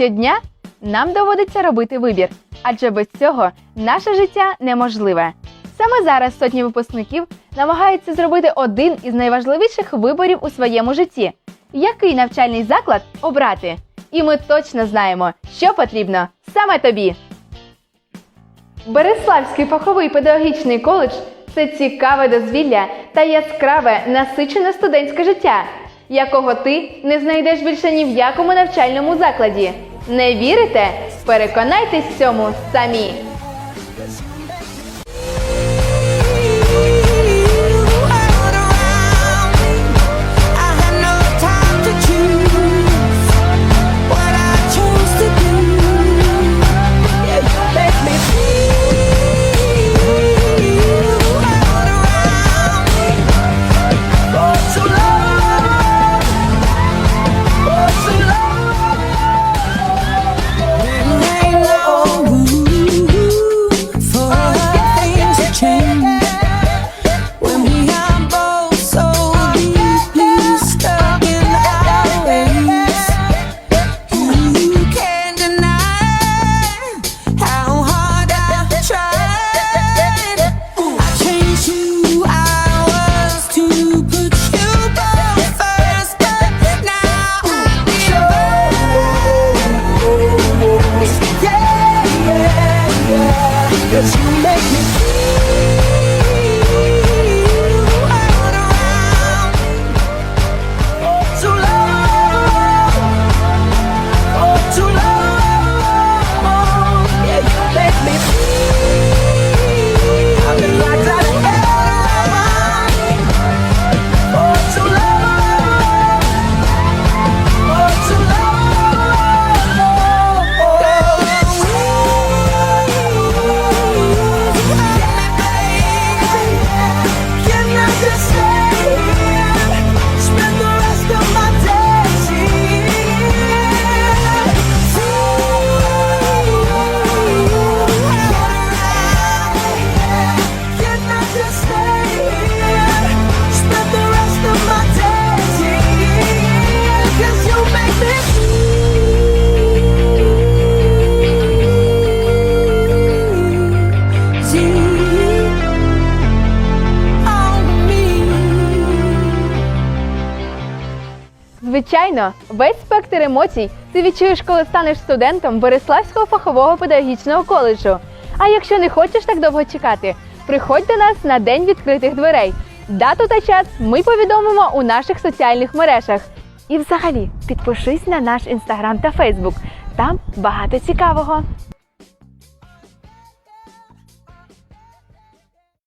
Щодня нам доводиться робити вибір, адже без цього наше життя неможливе. Саме зараз сотні випускників намагаються зробити один із найважливіших виборів у своєму житті: який навчальний заклад обрати. І ми точно знаємо, що потрібно саме тобі. Береславський фаховий педагогічний коледж це цікаве дозвілля та яскраве насичене студентське життя, якого ти не знайдеш більше ні в якому навчальному закладі. Не вірите? Переконайтесь в цьому самі. 'Cause you make me feel Звичайно, весь спектр емоцій ти відчуєш, коли станеш студентом Береславського фахового педагогічного коледжу. А якщо не хочеш так довго чекати, приходь до нас на день відкритих дверей. Дату та час ми повідомимо у наших соціальних мережах. І взагалі підпишись на наш інстаграм та фейсбук. Там багато цікавого.